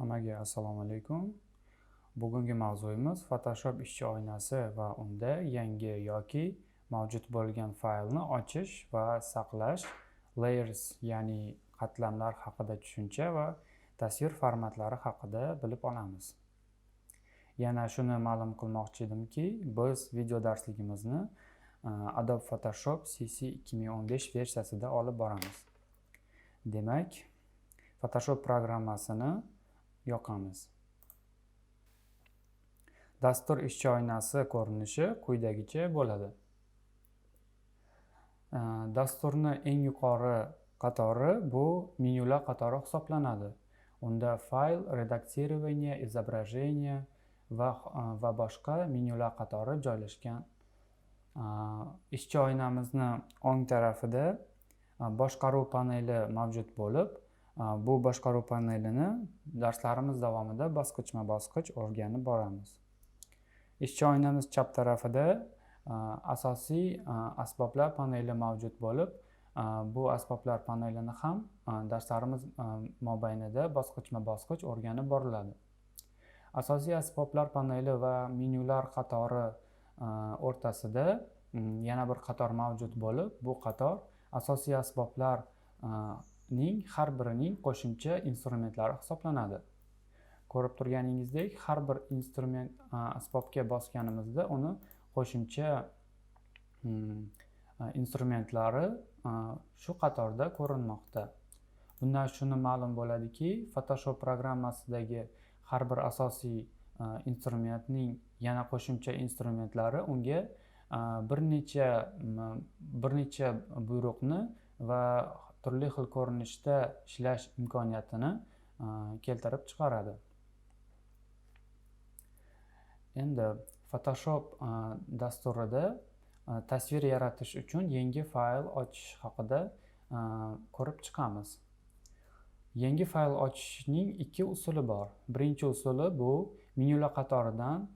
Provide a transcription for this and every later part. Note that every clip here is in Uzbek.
Hammaga assalomu alaykum. Bugungi mavzuyimiz Photoshop ishchi oynasi va unda yangi yoki mavjud bo'lgan faylni ochish va saqlash, layers ya'ni qatlamlar haqida tushuncha va tasvir formatlari haqida bilib olamiz. Yana shuni ma'lum qilmoqchi edimki, biz video darsligimizni e, Adobe Photoshop CC 2015 versiyasida olib boramiz. Demak, Photoshop programmasini yoqamiz. Dastur ishchi oynasi ko'rinishi quyidagicha bo'ladi. Dasturni eng yuqori qatori bu menyular qatori hisoblanadi. Unda fayl redakирование изображение va e, va boshqa menyular qatori joylashgan. Ishchi oynamizni o'ng tarafida e, boshqaruv paneli mavjud bo'lib bu boshqaruv panelini darslarimiz davomida bosqichma bosqich o'rganib boramiz. Ishchi oynamiz chap tarafida asosiy asboblar paneli mavjud bo'lib bu asboblar panelini ham darslarimiz mobaynida bosqichma bosqich o'rganib boriladi. Asosiy asboblar paneli va menyular qatori o'rtasida yana bir qator mavjud bo'lib bu qator asosiy asboblar ning har birining qo'shimcha instrumentlari hisoblanadi. Ko'rib turganingizdek har bir instrument asbobga bosganimizda uni qo'shimcha mm, instrumentlari shu qatorda ko'rinmoqda. Bundan shuni ma'lum bo'ladiki photoshop programmasidagi har bir asosiy instrumentning yana qo'shimcha instrumentlari unga bir necha bir necha buyruqni va turli xil ko'rinishda ishlash imkoniyatini e, keltirib chiqaradi. Endi photoshop e, dasturida e, tasvir yaratish uchun yangi fayl ochish haqida ko'rib chiqamiz. Yangi fayl ochishning ikki usuli bor. Birinchi usuli bu menyular qatoridan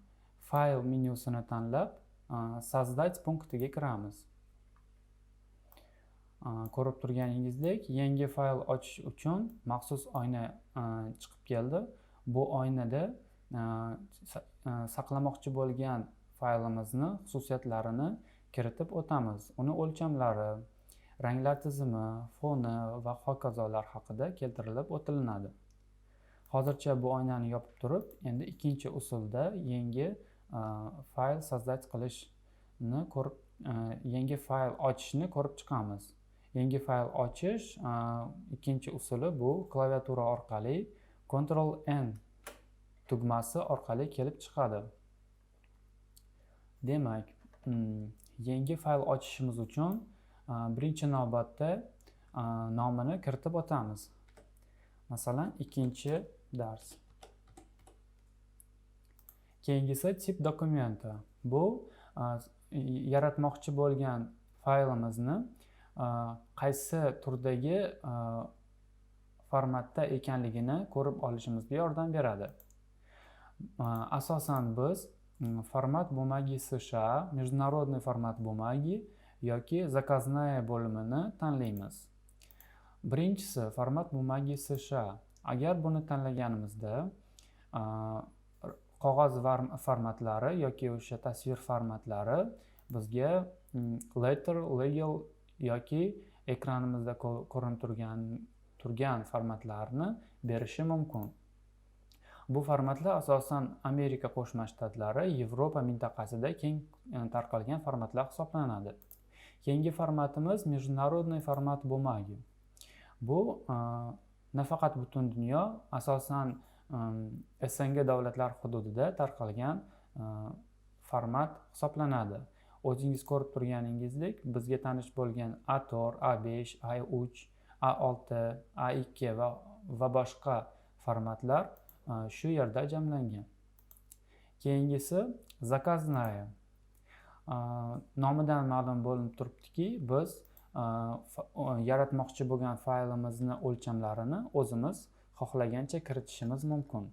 fayl menyusini tanlab создать punktiga kiramiz. Ko'rib turganingizdek yangi fayl ochish uchun maxsus oyna chiqib keldi. Bu oynada saqlamoqchi bo'lgan faylimizni xususiyatlarini kiritib o'tamiz. Uni o'lchamlari ranglar tizimi foni va hokazolar haqida keltirilib o'tilinadi. Hozircha bu oynani yopib turib endi ikkinchi usulda yangi fayl создать qilishni ko'rib yangi fayl ochishni ko'rib chiqamiz. Yangi fayl ochish ikkinchi usuli bu klaviatura orqali ctrl n tugmasi orqali kelib chiqadi. Demak yangi fayl ochishimiz uchun birinchi navbatda nomini kiritib o'tamiz. Masalan ikkinchi dars. Keyingisi tip dokumenta bu yaratmoqchi bo'lgan faylimizni Э, qaysi turdagi э, formatda ekanligini ko'rib olishimizga yordam beradi. Э, asosan biz format бумаги sha международный format бумаги yoki заказная bo'limini tanlaymiz. Birinchisi format бумаги sha agar buni tanlaganimizda qog'oz formatlari yoki o'sha tasvir formatlari bizga letter legal yoki ekranimizda ko'rinib turgan turgan formatlarni berishi mumkin. Bu formatlar asosan amerika qo'shma shtatlari yevropa mintaqasida keng e, tarqalgan formatlar hisoblanadi. Keyingi formatimiz международный format бумаги. Bu e, nafaqat butun dunyo asosan e, sng davlatlar hududida tarqalgan format hisoblanadi. O'zingiz ko'rib turganingizdek bizga tanish bo'lgan a4 a5 a3 a6 a2 va va boshqa formatlar e, shu yerda jamlangan. Keyingisi заказная e, nomidan ma'lum bo'linib turibdiki biz e, yaratmoqchi bo'lgan faylimizni o'lchamlarini o'zimiz xohlagancha kiritishimiz mumkin.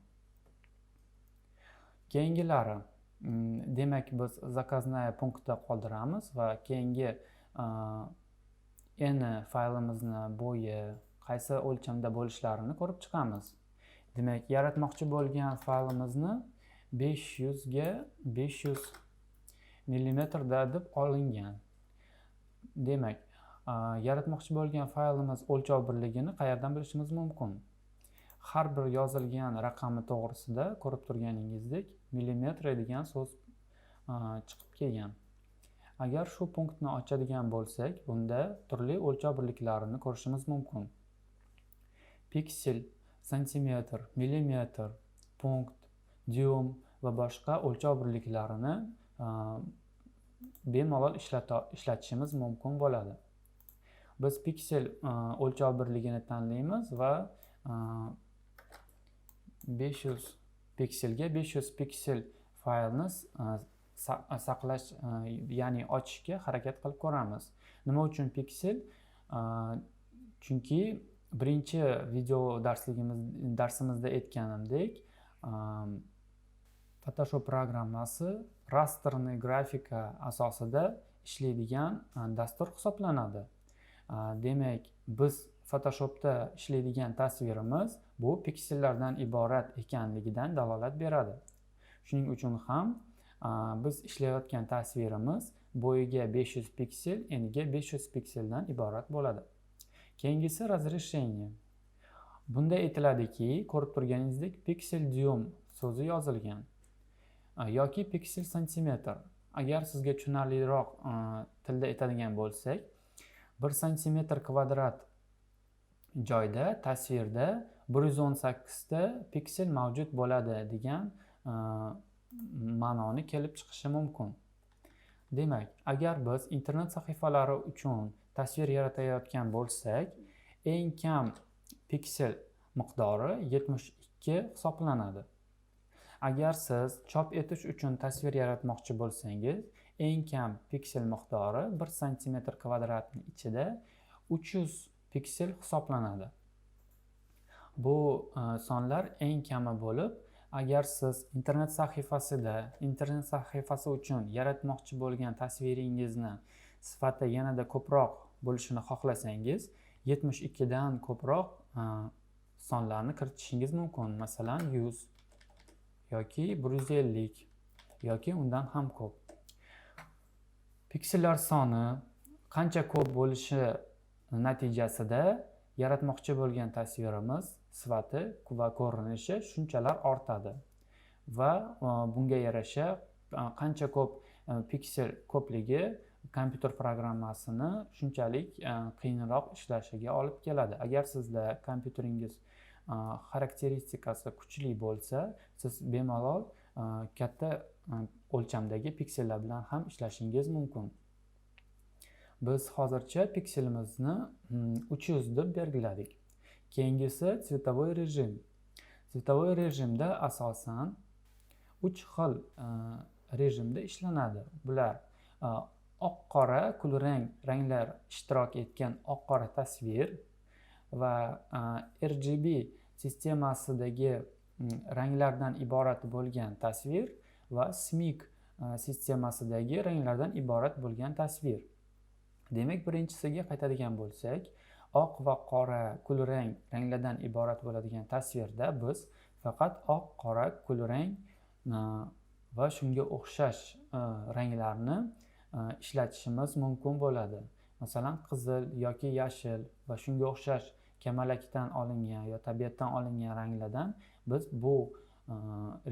Keyingilari. Demak biz заказная punktda qoldiramiz va keyingi n faylimizni bo'yi qaysi o'lchamda bo'lishlarini ko'rib chiqamiz. Demak yaratmoqchi bo'lgan faylimizni 500 ga 500 millimetrda deb olingan. Demak yaratmoqchi bo'lgan faylimiz o'lchov birligini qayerdan bilishimiz mumkin? Har bir yozilgan raqami to'g'risida ko'rib turganingizdek millimetr degan so'z chiqib kelgan. Agar shu punktni ochadigan bo'lsak bunda turli o'lchov birliklarini ko'rishimiz mumkin. Piksel santimetr millimetr punkt dyum va boshqa o'lchov birliklarini bemalol ishlatishimiz mumkin bo'ladi. Biz piksel o'lchov birligini tanlaymiz va besh yuz pikselga besh yuz piksel faylni saqlash ya'ni ochishga harakat qilib ko'ramiz. Nima uchun piksel chunki birinchi video darsligimiz darsimizda aytganimdek photoshop programmasi rasterni grafika asosida ishlaydigan dastur hisoblanadi. Demak biz photoshopda ishlaydigan tasvirimiz bu piksellardan iborat ekanligidan dalolat beradi. Shuning uchun ham biz ishlayotgan tasvirimiz bo'yiga 500 piksel eniga 500 pikseldan iborat bo'ladi. Keyingisi разрешение bunda aytiladiki ko'rib turganingizdek piksel dyum so'zi yozilgan yoki piksel santimetr. Agar sizga tushunarliroq tilda aytadigan bo'lsak 1 santimetr kvadrat joyda tasvirda bir yuz o'n sakkizta piksel mavjud bo'ladi degan e, ma'noni kelib chiqishi mumkin. Demak agar biz internet sahifalari uchun tasvir yaratayotgan bo'lsak eng kam piksel miqdori yetmish ikki hisoblanadi. Agar siz chop etish uchun tasvir yaratmoqchi bo'lsangiz eng kam piksel miqdori bir santimetr kvadratni ichida uch yuz piksel hisoblanadi. Bu e, sonlar eng kami bo'lib agar siz internet sahifasida internet sahifasi uchun yaratmoqchi bo'lgan tasviringizni sifati yanada ko'proq bo'lishini xohlasangiz yetmish ikkidan ko'proq e, sonlarni kiritishingiz mumkin. Masalan yuz yoki bir yuz ellik yoki undan ham ko'p. Piksellar soni qancha ko'p bo'lishi natijasida yaratmoqchi bo'lgan tasvirimiz sifati va ko'rinishi shunchalar ortadi. Va e, bunga yarasha e, qancha ko'p e, piksel ko'pligi kompyuter programmasini shunchalik qiyinroq ishlashiga olib keladi. Agar sizda kompyuteringiz xarakteristikasi kuchli bo'lsa siz bemalol katta o'lchamdagi piksellar bilan ham ishlashingiz mumkin. Biz hozircha pikselimizni hmm, uch yuz deb belgiladik. Keyingisi цветовой rejim. Цветовой rejimda asosan uch xil e, rejimda ishlanadi. Bular e, oq qora kulrang ranglar ishtirok etgan oq qora tasvir va e, rgb mm, sistemasidagi ranglardan iborat bo'lgan tasvir va smik sistemasidagi ranglardan iborat bo'lgan tasvir. Demak birinchisiga qaytadigan bo'lsak oq va qora kulrang ranglardan iborat bo'ladigan tasvirda biz faqat oq qora kulrang e, va shunga o'xshash e, ranglarni e, ishlatishimiz mumkin bo'ladi. Masalan qizil yoki yashil va shunga o'xshash kamalakdan olingan yo tabiatdan olingan ranglardan biz bu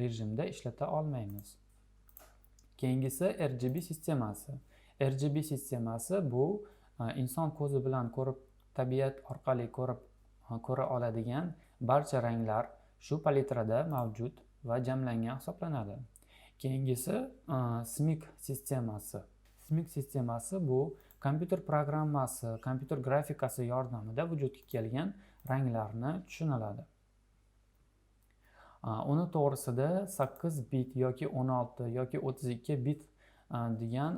rejimda ishlata olmaymiz. Keyingisi rgb sistemasi. Rgb sistemasi bu e, inson ko'zi bilan ko'rib tabiat orqali ko'rib e, ko'ra oladigan barcha ranglar shu palitrada mavjud va jamlangan hisoblanadi. Keyingisi e, smik sistemasi. Smik sistemasi bu kompyuter programmasi kompyuter grafikasi yordamida vujudga kelgan ranglarni tushuniladi. Uni to'g'risida sakkiz bit yoki o'n olti yoki o'ttiz ikki bit degan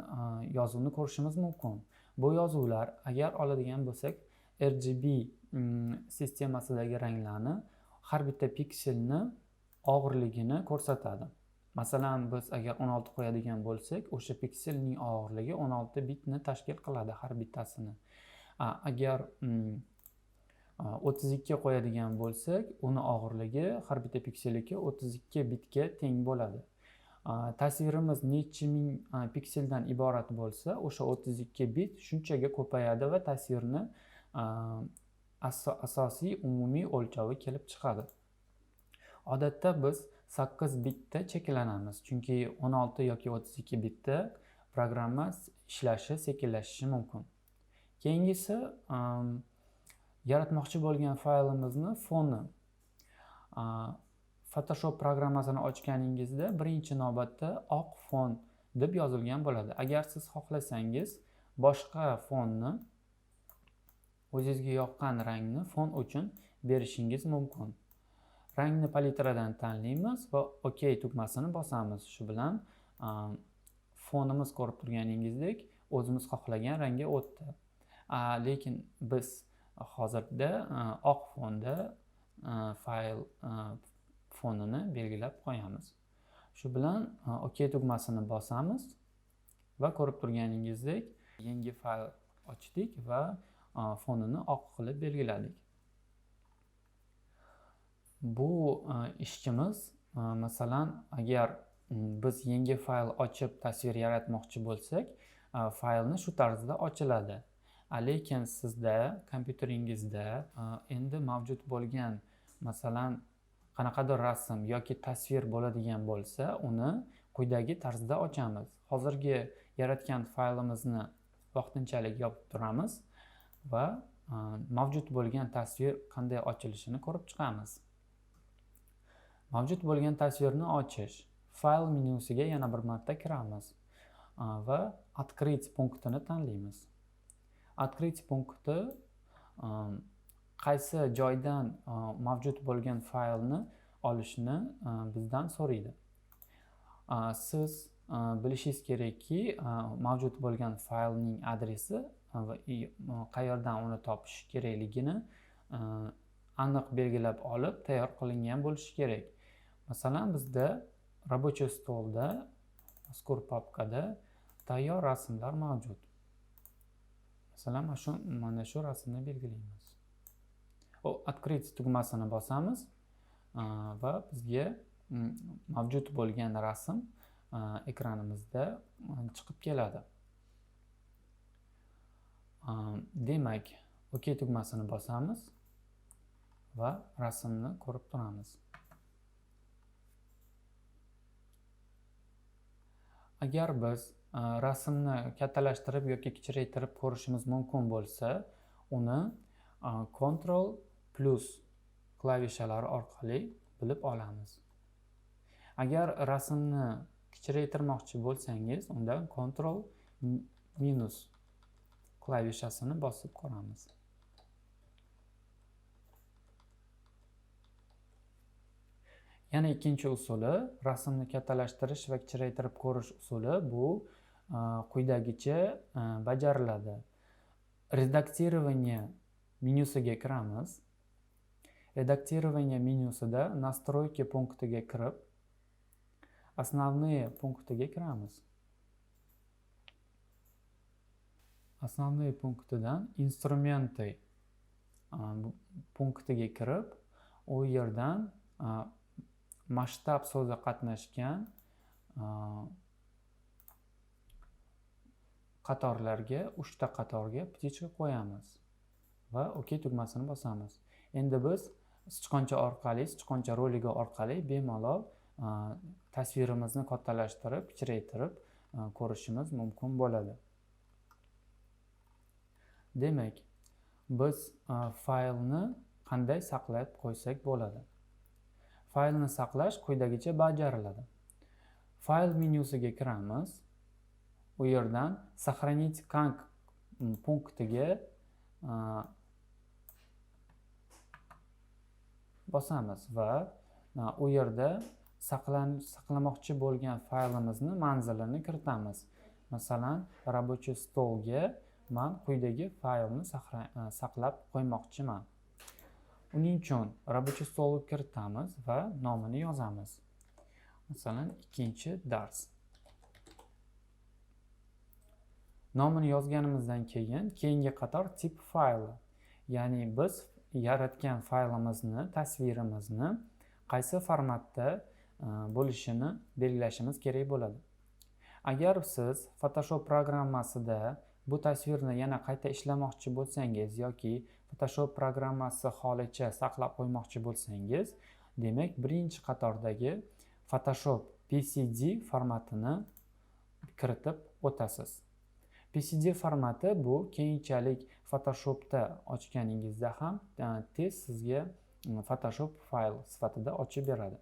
yozuvni ko'rishimiz mumkin. Bu yozuvlar agar oladigan bo'lsak rgb mm, sistemasidagi ranglarni har bitta pikselni og'irligini ko'rsatadi. Masalan biz agar 16 qo'yadigan bo'lsak o'sha pikselning og'irligi 16 bitni tashkil qiladi har bittasini. Agar mm, o'ttiz ikki qo'yadigan bo'lsak uni og'irligi har bitta pikselniki o'ttiz ikki bitga teng bo'ladi. Tasvirimiz nechi ming pikseldan iborat bo'lsa o'sha o'ttiz ikki bit shunchaga ko'payadi va tasvirni asosiy umumiy o'lchovi kelib chiqadi. Odatda biz sakkiz bitda cheklanamiz chunki o'n olti yoki o'ttiz ikki bitda programma ishlashi sekinlashishi mumkin. Keyingisi yaratmoqchi bo'lgan faylimizni foni. Photoshop programmasini ochganingizda birinchi navbatda oq fon deb yozilgan bo'ladi. Agar siz xohlasangiz boshqa fonni o'zingizga yoqqan rangni fon uchun berishingiz mumkin. Rangni palitradan tanlaymiz va ok tugmasini bosamiz. Shu bilan fonimiz ko'rib turganingizdek o'zimiz xohlagan rangga o'tdi. Lekin biz hozirda oq fonda fayl fonini belgilab qo'yamiz. Shu bilan e, ok tugmasini bosamiz va ko'rib turganingizdek yangi fayl ochdik va e, fonini oq qilib belgiladik. Bu e, ishchimiz masalan agar biz yangi fayl ochib tasvir yaratmoqchi bo'lsak faylni shu tarzda ochiladi. Lekin sizda kompyuteringizda endi mavjud bo'lgan masalan qanaqadir rasm yoki tasvir bo'ladigan bo'lsa uni quyidagi tarzda ochamiz. Hozirgi yaratgan faylimizni vaqtinchalik yopib turamiz va e, mavjud bo'lgan tasvir qanday ochilishini ko'rib chiqamiz. Mavjud bo'lgan tasvirni ochish. Fayl menyusiga yana bir marta kiramiz e, va открыть punktini tanlaymiz. Открыть punkti e, qaysi joydan e, mavjud bo'lgan faylni olishni e, bizdan so'raydi. E, siz bilishingiz kerakki mavjud bo'lgan faylning adresi va qayerdan uni topish kerakligini aniq belgilab olib tayyor qilingan bo'lishi kerak. Masalan bizda рабочий stolda mazkur papkada tayyor rasmlar mavjud. Masalan mana shu mana shu rasmni belgilaymiz. Открыть tugmasini bosamiz va bizga mavjud bo'lgan rasm ekranimizda chiqib keladi demak ok tugmasini bosamiz va rasmni ko'rib turamiz agar biz rasmni kattalashtirib yoki kichraytirib ko'rishimiz mumkin bo'lsa uni control plus klavishalari orqali bilib olamiz. Agar rasmni kichraytirmoqchi bo'lsangiz unda control minus klavishasini bosib ko'ramiz. Yana ikkinchi usuli rasmni kattalashtirish va kichraytirib ko'rish usuli bu quyidagicha bajariladi. Redakирование menyusiga kiramiz. Редактирование menyusida настройки punktiga kirib основные punktiga kiramiz основные punktidan instrumenты punktiga kirib u yerdan masshtab so'zi qatnashgan qatorlarga uchta qatorga птичка qo'yamiz va ok tugmasini bosamiz endi biz sichqoncha orqali sichqoncha roligi orqali bemalol tasvirimizni kattalashtirib kichraytirib ko'rishimiz mumkin bo'ladi. Demak biz faylni qanday saqlab qo'ysak bo'ladi? Faylni saqlash quyidagicha bajariladi. Fayl menyusiga kiramiz. U yerdan сохранить как punktiga bosamiz va e, u yerda saqlamoqchi bo'lgan faylimizni manzilini kiritamiz. Masalan рабочий stolga man quyidagi faylni e, saqlab qo'ymoqchiman. Uning uchun рабочий stolga kiritamiz va nomini yozamiz. Masalan ikkinchi dars. Nomini yozganimizdan keyin keyingi qator tip fayli ya'ni biz yaratgan faylimizni tasvirimizni qaysi formatda e, bo'lishini belgilashimiz kerak bo'ladi. Agar siz photoshop programmasida bu tasvirni yana qayta ishlamoqchi bo'lsangiz yoki photoshop programmasi holicha saqlab qo'ymoqchi bo'lsangiz demak birinchi qatordagi photoshop pcd formatini kiritib o'tasiz. Pcd formati bu keyinchalik photoshopda ochganingizda ham tez sizga mm, photoshop fayl sifatida ochib beradi.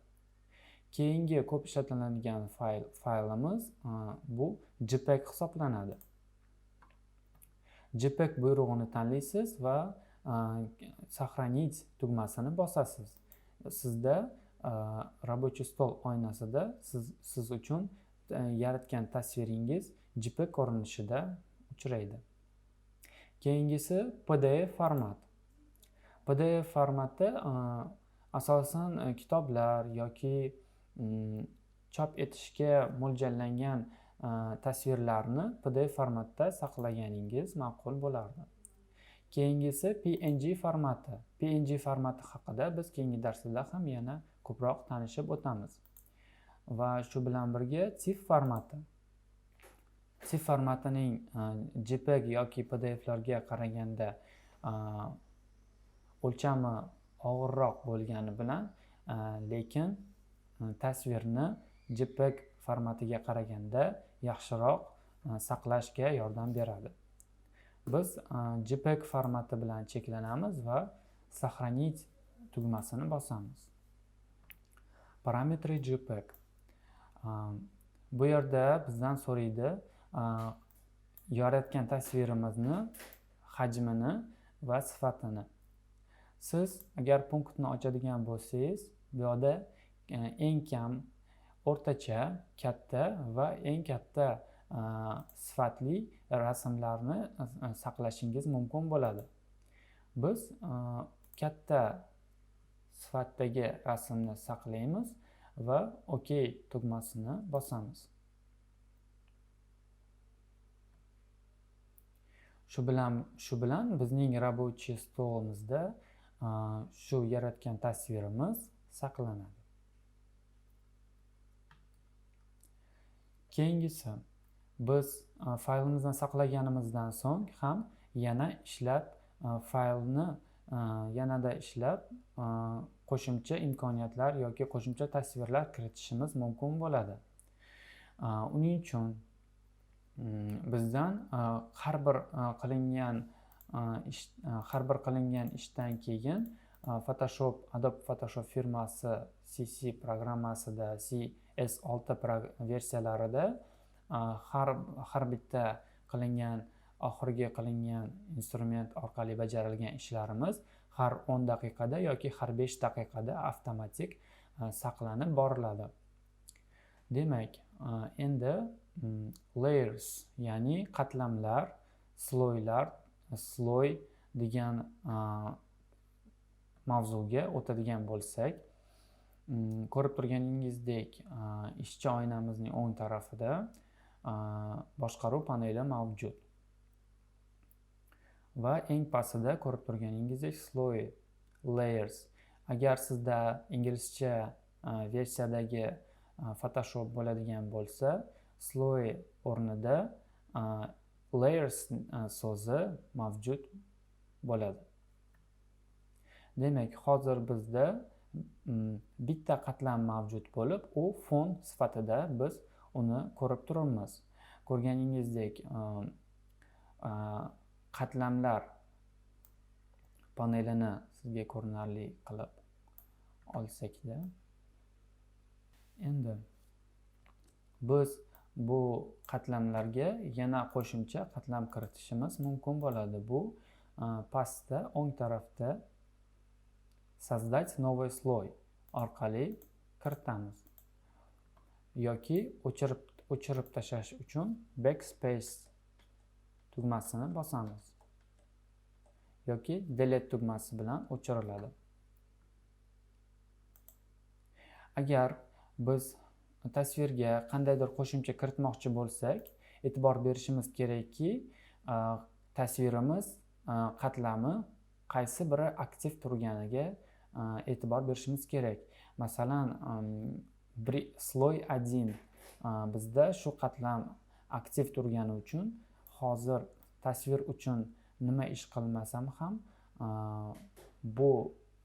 Keyingi ko'p ishlatiladigan fayl faylimiz mm, bu jpeg hisoblanadi. Jpeg buyrug'ini tanlaysiz va mm, сохранить tugmasini bosasiz. Sizda рабочий stol oynasida siz, siz uchun yaratgan tasviringiz jpeg ko'rinishida uchraydi. Keyingisi pdf format. Pdf formati e, asosan e, kitoblar yoki mm, chop etishga mo'ljallangan e, tasvirlarni pdf formatda saqlaganingiz ma'qul bo'lardi. Keyingisi png formati. Png formati haqida biz keyingi darslarda ham yana ko'proq tanishib o'tamiz. Va shu bilan birga tif formati. Tif formatining jpeg yoki pdflarga qaraganda o'lchami og'irroq bo'lgani bilan lekin tasvirni jpeg formatiga qaraganda yaxshiroq saqlashga yordam beradi. Biz jpeg formati bilan cheklanamiz va сохранить tugmasini bosamiz. Parametri jpeg. Bu yerda bizdan so'raydi yaratgan tasvirimizni hajmini va sifatini. Siz agar punktni ochadigan bo'lsangiz bu yoqda e, eng kam o'rtacha katta va eng katta e, sifatli rasmlarni e, saqlashingiz mumkin bo'ladi. Biz katta sifatdagi rasmni saqlaymiz va ok tugmasini bosamiz. Shu bilan shu bilan bizning рабочий stolimizda shu yaratgan tasvirimiz saqlanadi. Keyingisi biz faylimizni saqlaganimizdan so'ng ham yana ishlab faylni yanada ishlab qo'shimcha imkoniyatlar yoki qo'shimcha tasvirlar kiritishimiz mumkin bo'ladi. Uning uchun bizdan har bir qilingan har bir qilingan ishdan keyin photoshop adobe photoshop firmasi cc programmasida cs6 versiyalarida har har bitta qilingan oxirgi qilingan instrument orqali bajarilgan ishlarimiz har 10 daqiqada yoki har 5 daqiqada avtomatik saqlanib boriladi. Demak endi layers ya'ni qatlamlar sloylar sloy degan mavzuga o'tadigan bo'lsak ko'rib turganingizdek ishchi oynamizning o'ng tarafida boshqaruv paneli mavjud. Va eng pastida ko'rib turganingizdek sloy layers. Agar sizda inglizcha versiyadagi photoshop bo'ladigan bo'lsa sloy o'rnida layers so'zi mavjud bo'ladi. Demak hozir bizda bitta qatlam mavjud bo'lib u fon sifatida biz uni ko'rib turibmiz. Ko'rganingizdek qatlamlar panelini sizga ko'rinarli qilib olsakda endi biz bu qatlamlarga yana qo'shimcha qatlam kiritishimiz mumkin bo'ladi. Bu pastda o'ng tarafda создать новый слой orqali kiritamiz. Yoki o'chirib o'chirib tashlash uchun backspace tugmasini bosamiz. Yoki delete tugmasi bilan o'chiriladi. Agar biz tasvirga qandaydir qo'shimcha kiritmoqchi bo'lsak e'tibor berishimiz kerakki tasvirimiz qatlami qaysi biri aktiv turganiga e'tibor berishimiz kerak. Masalan bir sloy один bizda shu qatlam aktiv turgani uchun hozir tasvir uchun nima ish qilmasam ham bu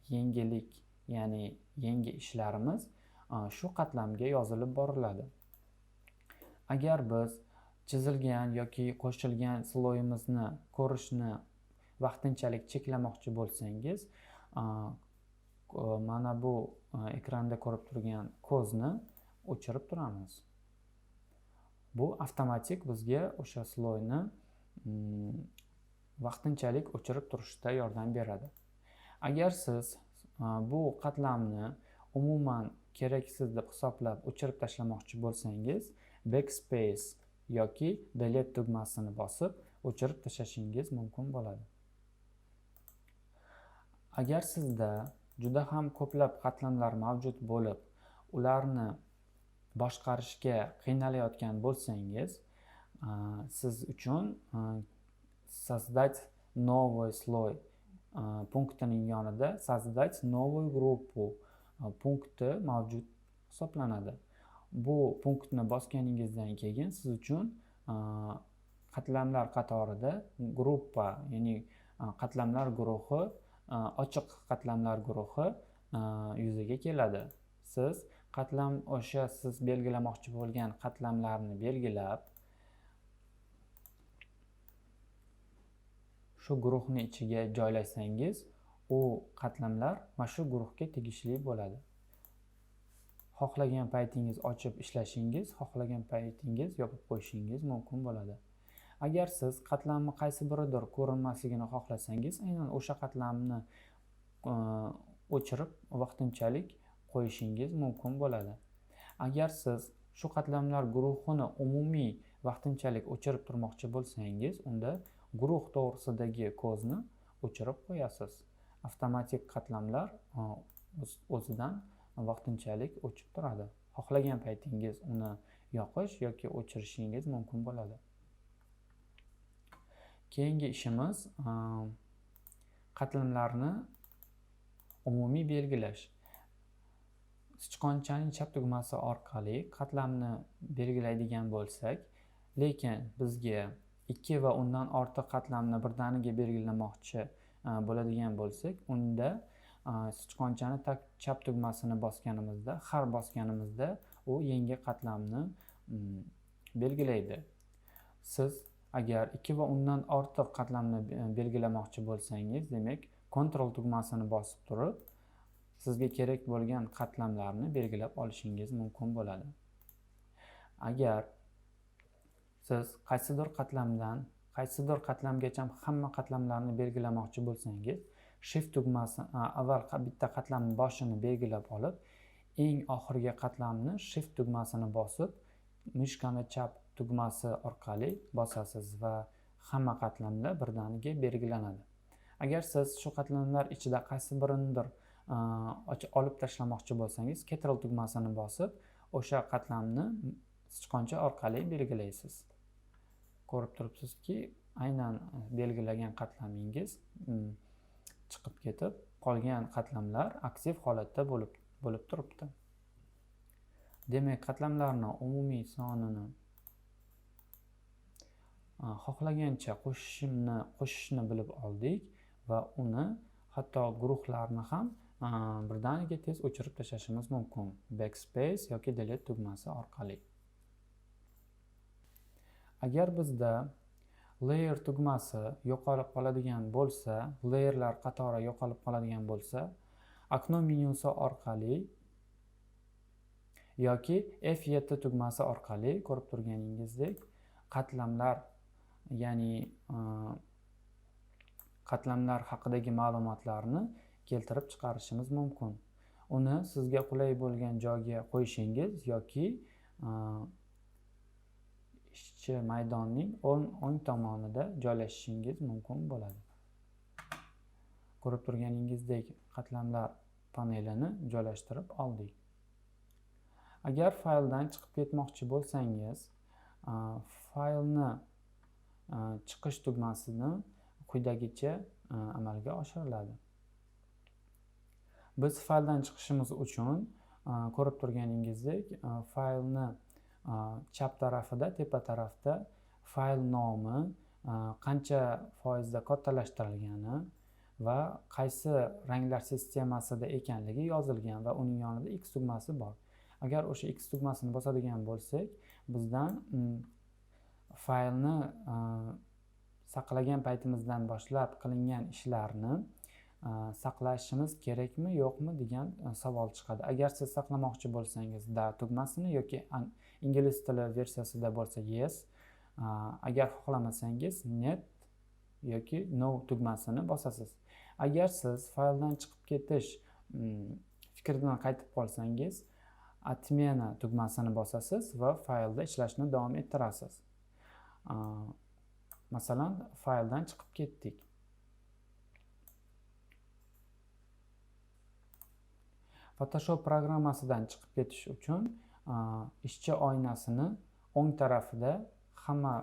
yengillik ya'ni yangi ishlarimiz shu qatlamga yozilib boriladi. Agar biz chizilgan yoki qo'shilgan sloyimizni ko'rishni vaqtinchalik cheklamoqchi bo'lsangiz mana bu ekranda ko'rib turgan ko'zni o'chirib turamiz. Bu avtomatik bizga o'sha sloyni mm, vaqtinchalik o'chirib turishda yordam beradi. Agar siz bu qatlamni umuman keraksiz deb hisoblab o'chirib tashlamoqchi bo'lsangiz backspace yoki delete tugmasini bosib o'chirib tashlashingiz mumkin bo'ladi. Agar sizda juda ham ko'plab qatlamlar mavjud bo'lib ularni boshqarishga qiynalayotgan bo'lsangiz siz uchun создать новый слой punktining yonida создать новую группу punkti mavjud hisoblanadi. Bu punktni bosganingizdan keyin siz uchun qatlamlar qatorida gruppa ya'ni qatlamlar guruhi ochiq qatlamlar guruhi yuzaga keladi. Siz qatlam o'sha siz belgilamoqchi bo'lgan qatlamlarni belgilab shu guruhni ichiga joylasangiz u qatlamlar mana shu guruhga tegishli bo'ladi. Xohlagan paytingiz ochib ishlashingiz xohlagan paytingiz yopib qo'yishingiz mumkin bo'ladi. Agar siz qatlamni qaysi biridir ko'rinmasligini xohlasangiz aynan o'sha qatlamni e, o'chirib vaqtinchalik qo'yishingiz mumkin bo'ladi. Agar siz shu qatlamlar guruhini umumiy vaqtinchalik o'chirib turmoqchi bo'lsangiz unda guruh to'g'risidagi ko'zni o'chirib qo'yasiz. Avtomatik qatlamlar e, o'zidan vaqtinchalik o'chib turadi. Xohlagan paytingiz uni yoqish yoki o'chirishingiz mumkin bo'ladi. Keyingi ishimiz e, qatlamlarni umumiy belgilash. Sichqonchaning chap tugmasi orqali qatlamni belgilaydigan bo'lsak lekin bizga ikki va undan ortiq qatlamni birdaniga belgilamoqchi bo'ladigan bo'lsak unda sichqonchani chap tugmasini bosganimizda har bosganimizda u yangi qatlamni mm, belgilaydi. Siz agar ikki va undan ortiq qatlamni e, belgilamoqchi bo'lsangiz demak kontrol tugmasini bosib turib sizga kerak bo'lgan qatlamlarni belgilab olishingiz mumkin bo'ladi. Agar siz qaysidir qatlamdan qaysidir qatlamgacha hamma qatlamlarni belgilamoqchi bo'lsangiz shift tugmasi avval bitta qatlamni boshini belgilab olib eng oxirgi qatlamni shift tugmasini bosib mishkani chap tugmasi orqali bosasiz va hamma qatlamlar birdaniga belgilanadi. Agar siz shu qatlamlar ichida qaysi birinidir olib tashlamoqchi bo'lsangiz ctrl tugmasini bosib o'sha qatlamni sichqoncha orqali belgilaysiz. Ko'rib turibsizki aynan e, belgilagan qatlamingiz mm, chiqib ketib qolgan qatlamlar aktiv holatda bo'lib bo'lib turibdi. Demak qatlamlarni umumiy sonini e, xohlagancha qo'shishimni qo'shishni bilib oldik va uni hatto guruhlarni ham e, birdaniga tez o'chirib tashlashimiz mumkin. Backspace yoki delete tugmasi orqali. Agar bizda layer tugmasi yo'qolib qoladigan bo'lsa layerlar qatori yo'qolib qoladigan bo'lsa okno menyusi orqali yoki F7 tugmasi orqali ko'rib turganingizdek qatlamlar ya'ni e, qatlamlar haqidagi ma'lumotlarni keltirib chiqarishimiz mumkin. Uni sizga qulay bo'lgan joyga qo'yishingiz yoki e, ishchi maydonning o'ng tomonida joylashishingiz mumkin bo'ladi. Ko'rib turganingizdek qatlamlar panelini joylashtirib oldik. Agar fayldan chiqib ketmoqchi bo'lsangiz faylni chiqish tugmasini quyidagicha amalga oshiriladi. Biz fayldan chiqishimiz uchun ko'rib turganingizdek faylni chap tarafida tepa tarafda fayl nomi e, qancha foizda kattalashtirilgani va qaysi ranglar sistemasida ekanligi yozilgan va uning yonida x tugmasi bor. Agar o'sha x tugmasini bosadigan bo'lsak bizdan faylni e, saqlagan paytimizdan boshlab qilingan ishlarni e, saqlashimiz kerakmi yo'qmi degan savol chiqadi. Agar siz saqlamoqchi bo'lsangiz da tugmasini yoki ingliz tili versiyasida bo'lsa yes. Agar xohlamasangiz net yoki no tugmasini bosasiz. Agar siz fayldan chiqib ketish mm, fikridan qaytib qolsangiz отмена tugmasini bosasiz va faylda ishlashni davom ettirasiz. Masalan fayldan chiqib ketdik. Photoshop programmasidan chiqib ketish uchun ishchi oynasini o'ng tarafida hamma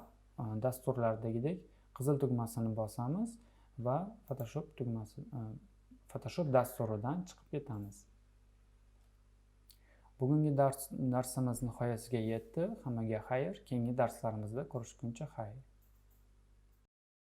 dasturlardagidek qizil tugmasini bosamiz va photoshop tugmasi photoshop dasturidan chiqib ketamiz. Bugungi dars darsimiz nihoyasiga yetdi. Hammaga xayr. Keyingi darslarimizda ko'rishguncha xayr.